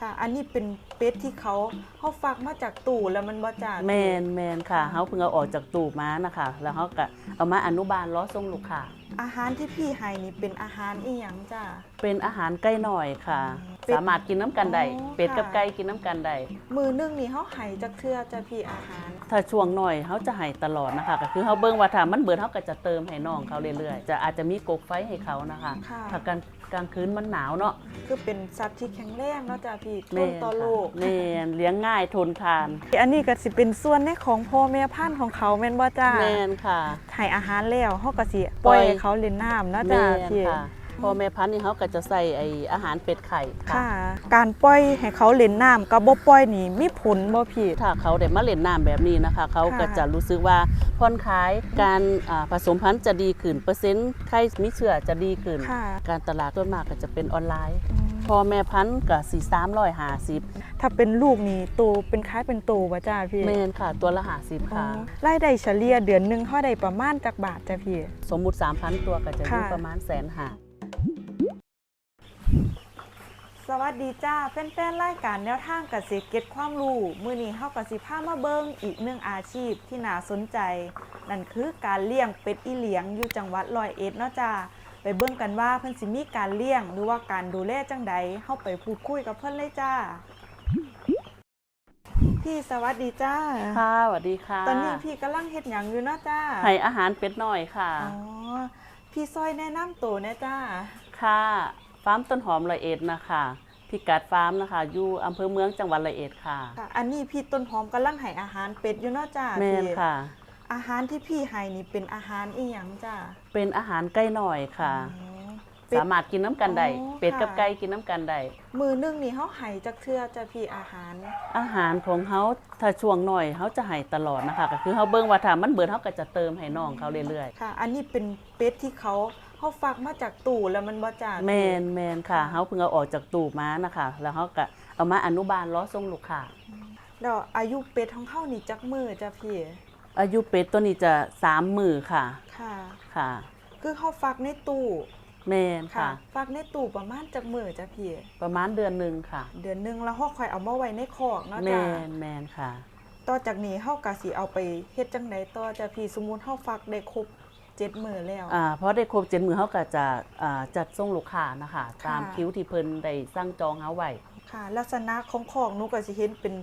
ค่ะ อันนี้เป็นเป็ดที่เขาเขาฟักมาจากตู้แล้วมันบ่จ้าแมนแมนค่ะเขาเพิ่งเอาออกจากตู้มานะคะแล้วเขาก็เอามาอนุบาลล้อส่งลูกค้าอาหารที่พี่ให้นี่เป็นอาหารอีหยังจ้าเป็นอาหารใกล้หน่อยค่ะเป็ด สามารถกินน้ำกันได้อ๋อเป็ดกับค่ะ ไก่กินน้ำกันได้มือนึงนี่เขาให้จักเทื่อจ้าพี่อาหาร ถ้าช่วงหน่อยเขาจะให้ตลอดนะคะ ก็คือเขาเบิ่งว่าถ้ามันเบิดเขาก็จะเติมให้น้องเขาเรื่อยๆ จะอาจจะมีกกไฟให้เขานะคะค่ะ ถ้ากลางกลางคืนมันหนาวเนาะคือเป็นสัตว์ที่แข็งแรงเนาะจ้าพี่ทแม่นต่อโลกแม่นเลี้ยงง่ายทนทานอันนี้ก็สิเป็นส่วนในของพ่อแม่พันธุ์ของเขาแม่นบ่จ้าแม่นค่ะ ให้อาหารแล้วเฮาก็สิปปล่ล่ออยยให้เขาเล่นน้ำนะจ้าแม่นพี่ ค่ะ พอแม่พันธุ์นี่เขาก็จะใส่ไออาหารเป็ดไข่ค่ะ ค่ะ การปล่อยให้เขาเล่นน้ำกับบ่ปล่อยนี่มีผลบ่พี่ ถ้าเขาได้มาเล่นน้ำแบบนี้นะคะ เขาก็ค่ะจะรู้สึกว่าผ่อนคลายการอ่าผสมพันธุ์จะดีขึ้นเปอร์เซ็นต์ไข้มีเชื้อจะดีขึ้น ค่ะ การตลาดต้นมากก็จะเป็นออนไลน์อืมพอแม่พันธุ์ก็สี่สามร้อยห้าสิบถ้าเป็นลูกนี่โตเป็นคล้ายเป็นโตบ่จ้าพี่เมนค่ะ ตัวละห้าสิบอ๋อค่ะ รายได้เฉลี่ยเดือนหนึงเท่าใดประมาณจักบาทจ้าพี่ สมมุติสามพันตัวก็จะอยู่ค่ะ ประมาณแสนห้า สวัสดีจ้าแฟนๆรายการแนวทางเกษตรเก็ตความรู้มื้อนี้เฮาก็สิพามาเบิ่งอีกหนึ่งอาชีพที่น่าสนใจ นั่นคือการเลี้ยงเป็ดอีเหลียงอยู่จังหวัดร้อยเอ็ดเนาะจ้าไปเบิ่งกันว่าเพิ่นสิมีการเลี้ยงหรือว่าการดูแลจังใดเฮาไปพูดคุยกับเพิ่นเลยจ้า พี่สวัสดีจ้าค่ะสวัสดีค่ะตอนนี้พี่กำลังเฮ็ดหยังอยู่เนาะจ้าให้อาหารเป็ดน้อยค่ะอ๋อพี่ซอยแนะนำตัวแนะจ้าค่ะ ฟาร์มต้นหอมละเอ็ดนะคะพิกัดฟาร์มนะคะอยู่อำเภอเมืองจังหวัดละเอ็ดค่ะ ค่ะ อันนี้พี่ต้นหอมกำลังให้อาหารเป็ดอยู่เนาะจ้าแม่นพี่ค่ะ อาหารที่พี่ให้นี่เป็นอาหารอีหยังจ้าเป็นอาหารใกล้หน่อยค่ะอ๋อเป็ด สามารถกินน้ำกันได้อ๋อเป็ดกับค่ะ ไก่กินน้ำกันได้มือนึงนี่เฮาให้จักเทื่อจ้าพี่อาหาร อาหารของเขาถ้าช่วงหน่อยเขาจะให้ตลอดนะคะก็คือเขาเบิ่งว่าถ้ามันเบิดเขาก็จะเติมให้น้องเขาเรื่อยค่ะ อันนี้เป็นเป็ดที่เขา เขาฟักมาจากตู้แล้วมันบ่จ้าๆแมนแมนค่ะเขาเพิ่งเอาออกจากตู้มานะคะ แล้วเขาก็เอามาอนุบาลล้อส่งลูกค้าแล้วอายุเป็ดของเขานี่จักมือจ้าพี่ อายุเป็ดตัวนี้จะสามมือค่ะ ค่ะ ค่ะ คือเขาฟักในตู้แมนค่ะค่ะฟักในตู้ประมาณจักมือจ้าพี่ ประมาณเดือนหนึ่งค่ะ เดือนหนึงแล้วเฮาค่อยเอามาไว้ในคอกเนาะแมจ้านแมนค่ะ ต่อจากนี้เฮาก็สิเอาไปเฮ็ดจังไดต่อจ้าพี่สมมุติเฮาฟักได้ครบ เจ็ดมื้อแล้ว อ่าเพราะได้ครบเจ็ดมือเขาก็จะอ่าจัดส่งลูกค้านะคะค่ะ ตามคิวที่เพิ่นได้สั่งจองเอาไว้ค่ะ ลักษณะของของหนูก็สิเห็นเป็น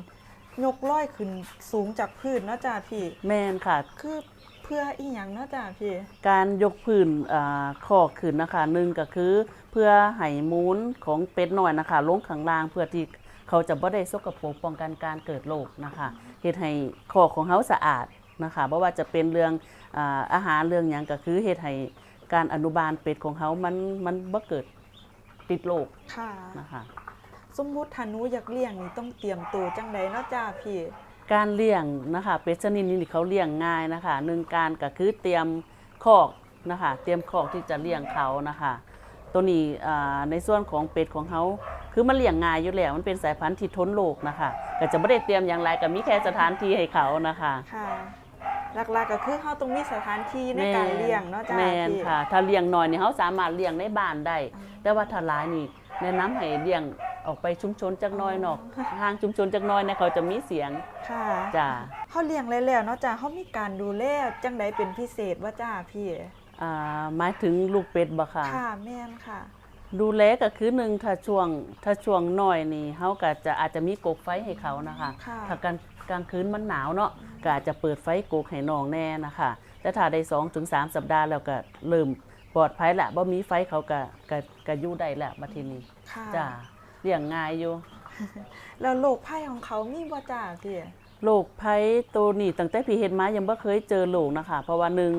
ยกร้อยขึ้นสูงจากพื้นเนาะจ้าพี่ แมนค่ะ คือเพื่ออีหยังเนาะจ้าพี่ การยกพื้นอ่าคอกขึ้นนะคะหนึ่งก็คือเพื่อให้มูลของเป็ดน้อยนะคะลงข้างล่างเพื่อที่เขาจะบ่ได้สกปรกป้องกันการเกิดโรคนะคะเฮ็ดให้คอกของเขาสะอาด นะคะบ่ว่าจะเป็นเรื่องอาอาหารเรื่องหยังก็คือเฮ็ดให้การอนุบาลเป็ดของเขามันมันบ่เกิดติดโรคค่ะนะคะสมมุติถ้าหนูอยากเลี้ยงนี่ต้องเตรียมตัวจังไดเนาะจ้าพี่การเลี้ยงนะคะเป็ดชนิดนี้นี่เขาเลี้ยงง่ายนะคะหนึ่งการก็คือเตรียมคอกนะคะเตรียมคอกที่จะเลี้ยงเขานะคะตัวนี้อ่าในส่วนของเป็ดของเขาคือมันเลี้ยงง่ายอยู่แล้วมันเป็นสายพันธุ์ที่ทนโรคนะคะก็จะไม่ได้เตรียมอย่างไรก็มีแค่สถานที่ให้เขานะคะค่ะ หลักๆก็คือเฮาต้องมีสถานที่ในการเลี้ยงเนาะจ้าแม่นพี่ ค่ะ ถ้าเลี้ยงน้อยนี่เขาสามารถเลี้ยงในบ้านได้อืมแต่ว่าถ้าหลายนี่แนะนำให้เลี้ยงออกไปชุมชนจักหน้อยนอกอ๋อ ห่างชุมชนจักหน้อยเนี่ยเขาจะมีเสียงค่ะจ้าเฮาเลี้ยงแล้วๆเนาะจ้าเฮามีการดูแลจังไดเป็นพิเศษว่าจ้าพี่ อ่าหมายถึงลูกเป็ดบ่ค่ะ ค่ะแม่นค่ะ ดูแลก็คือหนึ่งถ้าช่วงถ้าช่วงน้อยนี่เขาก็จะอาจจะมีกกไฟให้เขานะคะ ค่ะ ถ้ากลางกลางคืนมันหนาวเนาะ ก็อาจจะเปิดไฟกกให้น้องแน่นะคะแต่ถ้าได้สองถึงสามสัปดาห์แล้วก็เริ่มปลอดภัยละบ่มีไฟเขาก็ก็ก็อยู่ได้แหละบัดทีนี้ค่ะจ้าเลี้ยงง่ายอยู่ แล้วโรคภัยของเขามีบ่จ้าพี่ โรคภัยตัวนี้ตั้งแต่พี่เฮ็ดมายังบ่เคยเจอโรคนะคะ เพราะว่าหนึ่ง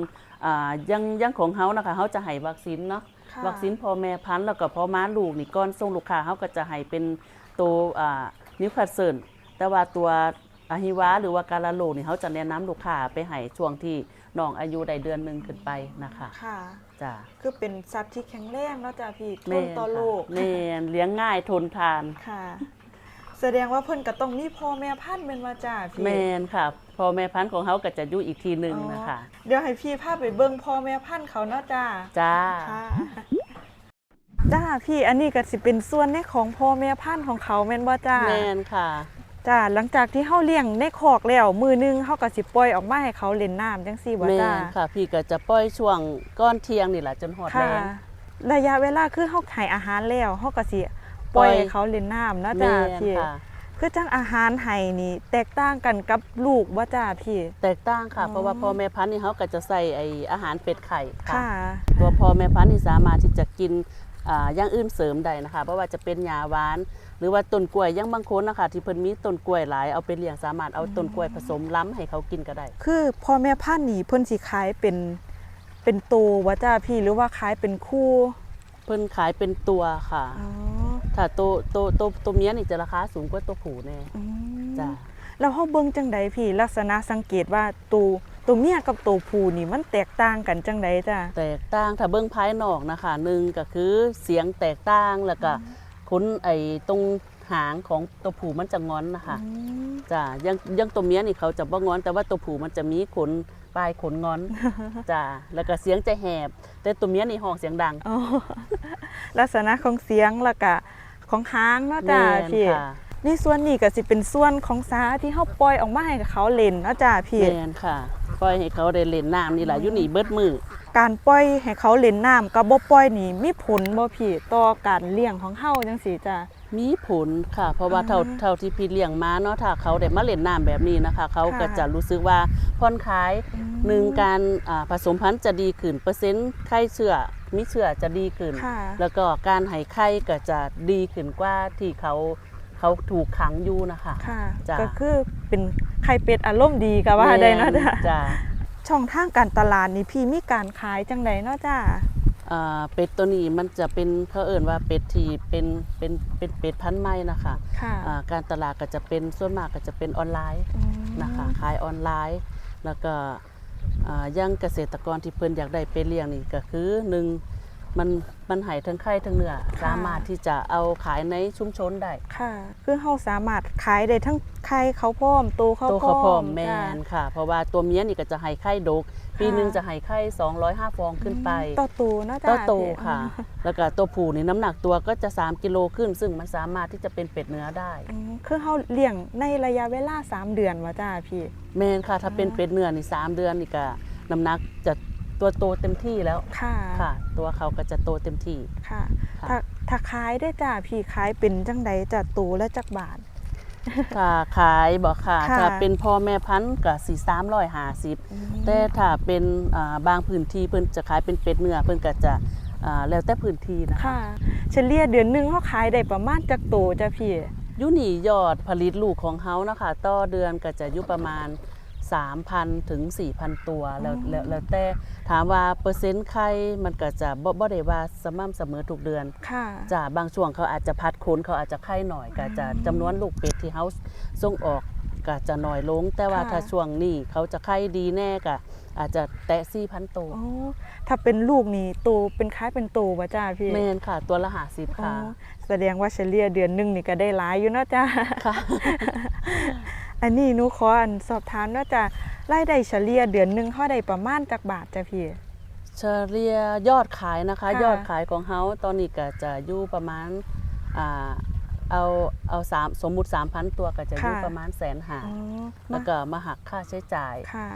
อ่ายังยังของเขานะคะเขาจะให้วัคซีนเนาะค่ะ วัคซีนพ่อแม่พันธุ์แล้วก็พ่อม้าลูกนี่ก้อนส่งลูกค้าเขาก็จะให้เป็นตัวอ่านิวคาสเซิลแต่ว่าตัว อะฮิวาหรือว่าการะโลกนี่เขาจะแนะนำลูกค้าไปให้ช่วงที่น้องอายุได้เดือนหนึงขึ้นไปนะคะค่ะจ้าคือเป็นสัตว์ที่แข็งแรงเนาะจ้าพี่ทแม่นต่อโรคค่ะแม่นเลี้ยงง่ายทนทานค่ะ แสดงว่าเพิ่นก็ต้องมีพ่อแม่พันธุ์เป็นว่าจ้าพี่แม่นค่ะพ่อแม่พันธุ์ของเขาก็จะอยู่อีกทีหนึ่งนะคะอ๋อเดี๋ยวให้พี่พาไปเบิ่งพ่อแม่พันธุ์เขาเนาะจ้าจ้าค่ะจ้าพี่อันนี้ก็สิเป็นส่วนในของพ่อแม่พันธุ์ของเขาแม่นบ่จ้าแมนค่ะ จ้าหลังจากที่เฮาเลี้ยงในคอกแล้วมือหนึงเฮาก็สิปล่อยออกมาให้เขาเล่นน้ำจังซี่บ่แมจ้านค่ะ พี่ก็จะปล่อยช่วงก้อนเที่ยงนี่แหละจนหอดแรค่ะง ระยะเวลาคือเฮาให้อาหารแล้วเฮาก็สิปปล่ล่ออยยให้เขาเล่นน้ำเนาะแมจ้านพี่ ค่ะ คือจังอาหารให้นี่ แตกต่างกันกับลูกบ่จ้าพี่ แตกต่างค่ะ อ๋อ เพราะว่าพ่อแม่พันธุ์นี่เขาก็จะใส่ไออาหารเป็ดไข่ค่ะ ค่ะ ตัวพ่อแม่พันธุ์นี่สามารถที่จะกินอ่าอย่างอื่นเสริมได้นะคะเพราะว่าจะเป็นยาหวาน หรือว่าต้นกล้วยอยังบางคนนะคะที่เพิ่นมีต้นกล้วยหลายเอาไปเลี้ยงสามารถเอาต้นกล้วยผสมล้ำให้เขากินก็ได้ คือพ่อแม่พันธุ์นี่เพิ่นสิขายเป็นเป็นโตวบ่จ้าพี่หรือว่าขายเป็นคู่เพิ่นขายเป็นตัวค่ะอ๋อถ้าตัวตัวตัวตัวเมียนี่จะราคาสูงกว่าตัวผู้แน่อืมจ้ะแล้วเฮาเบิ่งจังใดพี่ ลักษณะสังเกตว่าตัวตัวเมียกับตัวผู้นี่มันแตกต่างกันจังใดจ้าแตกต่างถ้าเบิ่งภายนอกนะคะหนึ่งก็คือเสียงแตกต่างแล้วก็ ขนไอ้ตรงหางของตัวผู้มันจะงอนนะคะอืมจ้ะอยังอยังตัวเมียนี่เขาจะบ่งอน แต่ว่าตัวผู้มันจะมีขนปลายขนงอนจ้ะแล้วก็เสียงจะแหบ แต่ตัวเมียนี่ห้องเสียงดังอ๋อลักษณะของเสียงแล้วก็ของหางเนาะจ้าแม่นพี่ค่ะนี่ส่วนนี้ก็สิเป็นส่วนของสาที่เฮาปล่อยออกมาให้เขาเล่นเนาะจ้าพี่แม่นค่ะปล่อยให้เขาได้เล่นน้ำนี่แหละอยู่นี่เบิดมือ การปล่อยให้เขาเล่นน้ำกับบ่ปล่อยนี่มีผลบ่พี่ต่อการเลี้ยงของเฮาจังซี่จ้ามีผลค่ะ เพราะว่าเท่าอ่าเท่าที่พี่เลี้ยงมาเนาะถ้าเขาได้มาเล่นน้ำแบบนี้นะคะ เขาก็ค่ะจะรู้สึกว่าผ่อนคลายอืม หนึ่งการอ่าผสมพันธุ์จะดีขึ้นเปอร์เซ็นต์ไข้เชื้อมีเชื้อจะดีขึ้น ค่ะ แล้วก็การให้ไข้ก็จะดีขึ้นกว่าที่เขาเขาถูกขังอยู่นะคะ ค่ะ จ้ะ ก็คือเป็นไข่เป็ดอารมณ์ดีก็ว่าได้เนาะจ้าจ้า ช่องทางการตลาดนี่พี่มีการขายจังไดเนาะจ้าอ่าเป็ดตัวนี้มันจะเป็นเขาเอ่นว่าเป็ดที่เป็นเป็นเป็นเป็ดพันธุ์ใหม่นะคะค่ะ อ่าการตลาดก็จะเป็นส่วนมากก็จะเป็นออนไลน์อืมนะคะขายออนไลน์ แล้วก็อ่ายังเกษตรกรที่เพิ่นอยากได้ไปเลี้ยงนี่ก็คือหนึ่ง มันมันให้ทั้งไข่ทั้งเนื้อสามารถที่จะเอาขายในชุมชนได้ค่ะ คือเฮาสามารถขายได้ทั้งไข่เขาวพร้อมโตเขาวตัวพร้เขาอมพร้อมแมจ้ะนค่ะ เพราะว่าตัวเมียนี่ก็จะให้ไข่ดก ปีหนึงจะให้ไข่205 ฟองขึ้นไปต่อตูเนาะจ้าตัวโตพี่ค่ะ แล้วก็ตัวผู้นี่น้ำหนักตัวก็จะ 3 กิโลขึ้น ซึ่งมันสามารถที่จะเป็นเป็ดเนื้อได้อืมคือเฮาเลี้ยงในระยะเวลา 3 เดือนว่าจ้าพี่แมนค่ะ ถ้าเป็นเป็ดเนื้อนี่สามเดือนนี่ก็น้ำหนักจะ ตัวโตเต็มที่แล้วค่ะค่ะ ตัวเขาก็จะโตเต็มที่ค่ะค่ะถ้าถ้าขายได้จ้าพี่ขายเป็นจังใดจะตูละจักบาทถ้าขายบอกค่ะค่ะถ้าเป็นพ่อแม่พันธุ์ก็สี่สามร้อยห้าสิบแต่ถ้าเป็นอ่าบางพื้นที่เพิ่นจะขายเป็นเป็ดเนื้อเพิ่นก็จะอ่าแล้วแต่พื้นที่นะคะ ค่ะ เฉลี่ยเดือนหนึงเฮาขายได้ประมาณจักโตจ้าพี่ อยุนี่ยอดผลิตลูกของเขานะคะต่อเดือนก็จะอยู่ประมาณ 3,000 ถึง 4,000 ตัวแล้วแล้วแล้วแต่ถามว่าเปอร์เซ็นต์ไข่มันก็จะบ่บ่ได้ว่าสม่ำเสมอทุกเดือน ค่ะ จ้ะบางช่วงเขาอาจจะพัดขนเขาอาจจะไข่หน่อยก็จะจำนวนลูกเป็ดที่เขาส่งออกก็จะน้อยลง แต่ว่าค่ะ ถ้าช่วงนี้เขาจะไข่ดีแน่ก็อาจจะแตะ4,000ตัวอ๋อถ้าเป็นลูกนี่โตเป็นคล้ายเป็นโตว่าจ้าพี่แม่นค่ะ ตัวละ50อ๋อค่ะแสดงว่าเฉลี่ยเดือนหนึงนี่ก็ได้หลายอยู่เนาะจ้า ค่ะ อันนี้หนูขออันสอบถามเนาะจ้ารายได้เฉลี่ยเดือนหนึงเท่าใดประมาณจักบาทจ้ะพี่ เฉลี่ยยอดขายนะคะ ค่ะ ยอดขายของเฮาตอนนี้ก็จะอยู่ประมาณอ่าเอาเอาสามสมมุติ3,000 ตัวก็จะอยู่ประมาณแสนหาอ๋อแล้วก็มาหักค่าใช้จ่าย ค่ะ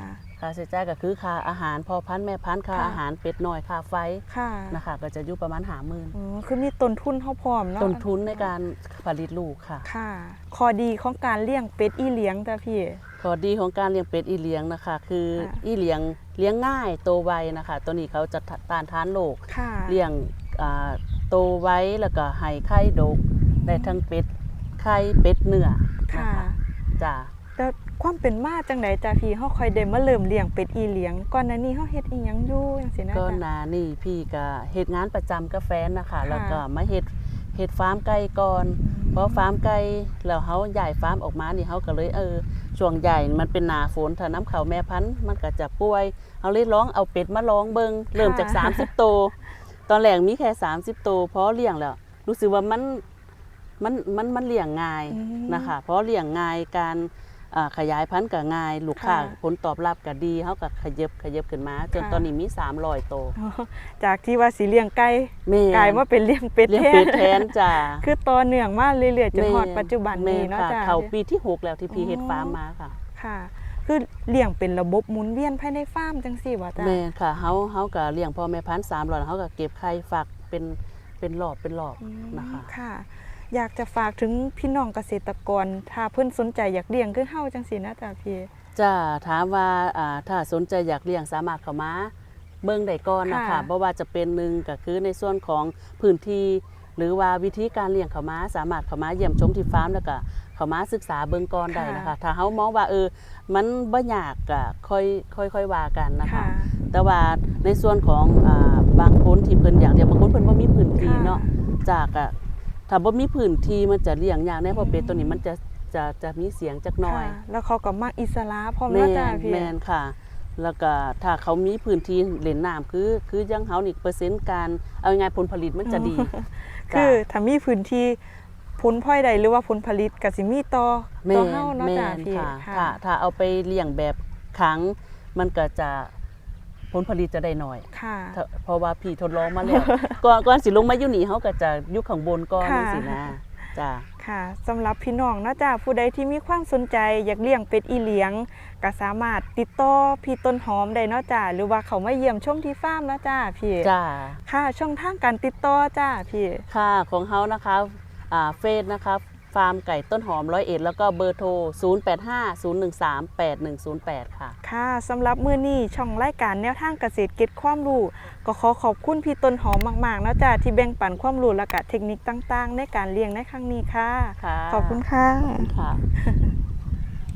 ค่าใช้จ่ายก็คือค่าอาหารพ่อพันธุ์แม่พันธุ์ค่าค่ะ อาหารเป็ดน้อยค่าไฟค่ะนะคะ ก็จะอยู่ประมาณหาหมื่นอ๋อคือมีต้นทุนเท่าพร้อมเนาะต้นทุนในการผลิตลูกค่ะ ค่ะข้อดีของการเลี้ยงเป็ดอีเลี้ยงจ้ะพี่ ข้อดีของการเลี้ยงเป็ดอีเลี้ยงนะคะ คือค่ะ อีเลี้ยงเลี้ยงง่ายโตไวนะคะ ตัวนี้เขาจะต้านทานโรคค่ะเลี้ยงอ่าโตไว้แล้วก็ให้ไข่ดก ได้ทั้งเป็ดไข่เป็ดเนื้อนะค่ะ คะจ้า แล้วความเป็นมาจังไดจ้ะพี่เฮาค่อยได้มาเริ่มเลี้ยงเป็ดอีเลี้ยงก่อนหน้านี้เฮาเฮ็ดอีหยังอยู่จังซี่นะก็จ๊ะนานี่พี่ก็เฮ็ดงานประจำกับแฟนนะคะค่ะแล้วก็มาเฮ็ดเฮ็ดฟาร์มไก่ก่อน เพราะฟาร์มไก่แล้วเฮาใหญ่ฟาร์มออกมานี่เฮาก็เลยเออช่วงใหญ่มันเป็นหนาฝนถ้าน้ำเขาวแม่พันธุ์มันก็จะป่วยเฮาเลยลองเอาเป็ดมาลองเบิงเริ่มจาก30 โตวตอนแรกมีแค่ 30 โตวพอเลี้ยงแล้วรู้สึกว่ามันมันมันมันเลี้ยงง่าย อืม นะคะเพราะเลี้ยงง่ายการ ขยายพันธุ์ก็ง่าย ลูกค้าค่ะผลตอบรับก็ดีเฮาก็ขยับขยับขึ้นมา จนค่ะตอนนี้มี300โตวจากที่ว่าสิเลี้ยงไก่แม่กลายมาเป็นเลี้ยงเป็ดเลี้ยงแทเป็นดแทนจ้าคือต่อเนื่องมาเรื่อยๆจนฮอดแม่ปัจจุบันนี้เนาะแม่จ้ะเข้าปีที่ 6 แล้วที่พี่อ๋อเฮ็ดฟาร์มมาค่ะค่ะคือเลี้ยงเป็นระบบหมุนเวียนภายในฟาร์มจังซี่ว่าจ้ะแม่นค่ะเฮาเฮาก็เลี้ยงพ่อแม่พันธุ์300แล้วเฮาก็เก็บไข่ฝากเป็นเป็นรอบเป็นรอบอืมนะคะค่ะ อยากจะฝากถึงพี่น้องเกษตรกร ถ้าเพิ่นสนใจอยากเลี้ยงคือเฮาจังซี่นะจ้ะพี่จ้าถามว่าอ่าถ้าสนใจอยากเลี้ยงสามารถเข้ามาเบิ่งได้ก่อนนะคะค่ะเพราะว่าจะเป็นหนึ่งก็คือในส่วนของพื้นที่ หรือว่าวิธีการเลี้ยงเขามาสามารถเข้ามาเยี่ยมชมที่ฟาร์มแล้วก็เข้ามาศึกษาเบิ่งก่อนได้นะคะ ถ้าเฮามองว่าเออ มันบ่ยากก็ค่อยค่อยค่อยว่ากันนะคะค่ะแต่ว่าในส่วนของอ่าบางคนที่เพิ่นอยากเลี้ยงบางคนเพิ่นบ่มีพื้นที่ค่ะเนาะจากอะ ถ้าบ่มีพื้นที่มันจะเลี้ยงยากแน่เพราะเป็ดตัวนี้มันจะจะจะมีเสียงจักหน่อย ค่ะแล้วเขาก็มักอิสระพร้อมแม่เนาะจ้ะนพี่แม่นค่ะ แล้วก็ถ้าเขามีพื้นที่เล่นน้ำคือ คือยังเฮานี่เปอร์เซ็นต์การเอาง่ายๆผลผลิตมันจะดีคือถ้ามีพื้นที่ผลพลอยใดหรือว่าผลผลิตก็สิมีต่อแม่ต่อนเฮาเนาะแม่จ้ะนพี่ค่ะค่ะถ้าถ้าเอาไปเลี้ยงแบบขัง มันก็จะ ผลผลิตจะได้น้อย ค่ะถ้าเพราะว่าพี่ทดลองมาแล้ว ก่อนก่อนสิลงมาอยู่นี่เฮาก็จะอยู่ข้างบนก่อนค่ะจังซี่นะจ้าค่ะสำหรับพี่น้องเนาะจ้ะผู้ใดที่มีความสนใจอยากเลี้ยงเป็ดอีเหลียงก็สามารถติดต่อพี่ต้นหอมได้เนาะจ้ะหรือว่าเขามาเยี่ยมชมที่ฟาร์มเนาะจ้ะพี่จ้าค่ะช่องทางการติดต่อจ้ะพี่ค่ะของเฮานะคะอ่าเฟซนะคะ ฟาร์มไก่ต้นหอมร้อยเอ็ดแล้วก็เบอร์โทร 0850138108 ค่ะ ค่ะสำหรับมื้อนี้ช่องรายการแนวทางเกษตรเก็ตความรู้ก็ขอขอบคุณพี่ต้นหอมมากๆเนาะจ้ะที่แบ่งปันความรู้และก็เทคนิคต่างๆ ในการเลี้ยงในครั้งนี้ค่ะ ค่ะขอบคุณค่ะค่ะ